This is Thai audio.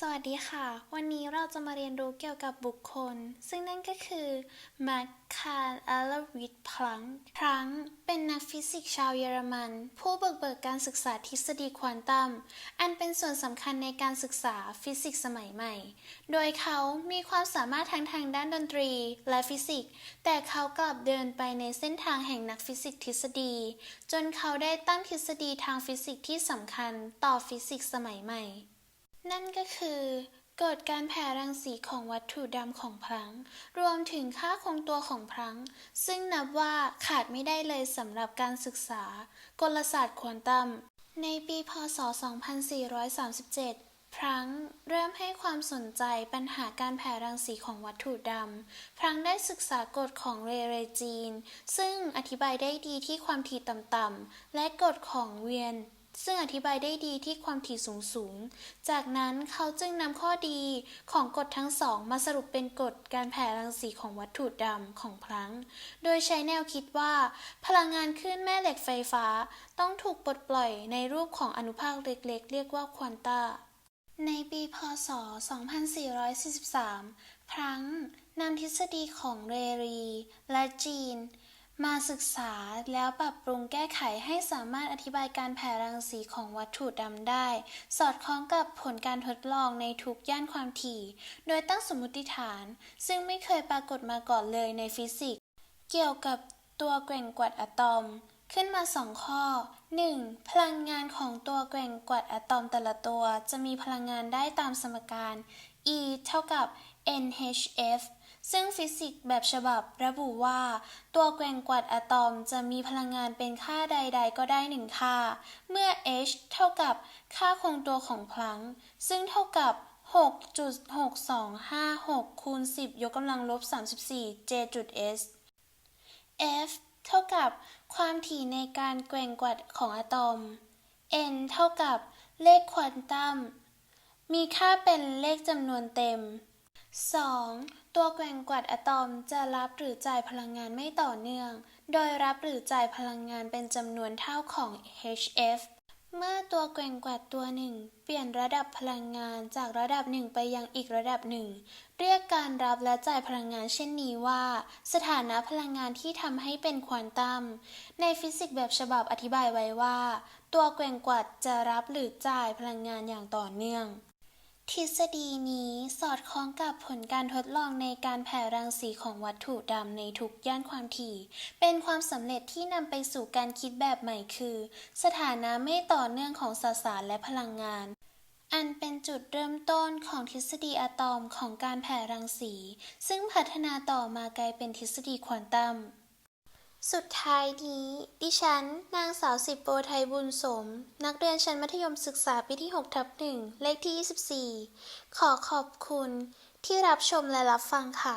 สวัสดีค่ะ วันนี้เราจะมาเรียนรู้เกี่ยวกับบุคคล ซึ่งนั่นก็คือมาร์คคาร์อลวิทพลังพลังเป็นนักฟิสิกส์ชาวเยอรมัน ผู้เบุกเบิกการศึกษาทฤษฎีควอนตัม อันเป็นส่วนสำคัญในการศึกษาฟิสิกส์สมัยใหม่ โดยเขามีความสามารถทั้งทางด้านดนตรีและฟิสิกส์ แต่เขากลับเดินไปในเส้นทางแห่งนักฟิสิกส์ทฤษฎี จนเขาได้ตั้งทฤษฎีทางฟิสิกส์ที่สำคัญต่อฟิสิกส์สมัยใหม่ นั่นก็คือกฎการแผ่รังสีของวัตถุดำของพลัง รวมถึงค่าคงตัวของพลัง ซึ่งนับว่าขาดไม่ได้เลยสำหรับการศึกษา กลศาสตร์ควอนตัม ในปีพศ 2437 พลังเริ่มให้ความสนใจปัญหาการแผ่รังสีของวัตถุดำ พลังได้ศึกษากฎของเรเรจีน ซึ่งอธิบายได้ดีที่ความถี่ต่ำๆและกฎของเวียน ซึ่งอธิบายได้ดีที่ความถี่สูงสูง จากนั้นเขาจึงนำข้อดีของกฎทั้งสองมาสรุปเป็นกฎการแผ่รังสีของวัตถุดำของพลัง โดยใช้แนวคิดว่า พลังงานคลื่นแม่เหล็กไฟฟ้าต้องถูกปลดปล่อยในรูปของอนุภาคเล็กๆ เรียกว่าควอนตา ในปีพศ 2443 พลังนำทฤษฎีของเรรี และจีน มาศึกษาแล้วปรับปรุงแก้ไขให้สามารถอธิบายการแผ่รังสีของวัตถุดำได้ สอดคล้องกับผลการทดลองในทุกย่านความถี่ โดยตั้งสมมติฐาน ซึ่งไม่เคยปรากฏมาก่อนเลยในฟิสิกส์ เกี่ยวกับตัวแกว่งกวัดอะตอม ขึ้นมา2ข้อ 1. พลังงานของตัวแกว่งกวัดอะตอมแต่ละตัว จะมีพลังงานได้ตามสมการ E เท่ากับ nhf ซึ่งฟิสิกส์แบบฉบับระบุว่า ตัวแกว่งกวัดอะตอมจะมีพลังงานเป็นค่าใด ๆ ก็ได้หนึ่งค่า เมื่อ h เท่ากับค่าคงตัวของพลัง ซึ่งเท่ากับ 6.6256 คูณ 10 ยกกำลังลบ 34 j s f เท่ากับความถี่ในการแกว่งกวัดของอะตอม n เท่ากับเลขควอนตัม มีค่าเป็นเลขจำนวนเต็ม 2. ตัวแกว่งกวัดอะตอมจะรับหรือจ่ายพลังงานไม่ต่อเนื่อง โดยรับหรือจ่ายพลังงานเป็นจำนวนเท่าของ hf เมื่อตัวแกว่งกวัดตัวหนึ่งเปลี่ยนระดับพลังงานจากระดับหนึ่งไปยังอีกระดับหนึ่ง เรียกการรับและจ่ายพลังงานเช่นนี้ว่า สถานะพลังงานที่ทำให้เป็นควอนตัม ในฟิสิกส์แบบฉบับอธิบายไว้ว่า ตัวแกว่งกวัดจะรับหรือจ่ายพลังงานอย่างต่อเนื่อง ทฤษฎีนี้สอดคล้องกับผลการทดลองในการแผ่รังสีของวัตถุดำในทุกย่านความถี่ เป็นความสำเร็จที่นำไปสู่การคิดแบบใหม่คือ สถานะไม่ต่อเนื่องของสสารและพลังงาน อันเป็นจุดเริ่มต้นของทฤษฎีอะตอมของการแผ่รังสี ซึ่งพัฒนาต่อมากลายเป็นทฤษฎีควอนตัม สุดท้ายนี้ ดิฉัน นางสาวสิบโปไทยบุญสม นักเรียนชั้นมัธยมศึกษาปีที่6ทับ1เลขที่ 24 ขอขอบคุณที่รับชมและรับฟังค่ะ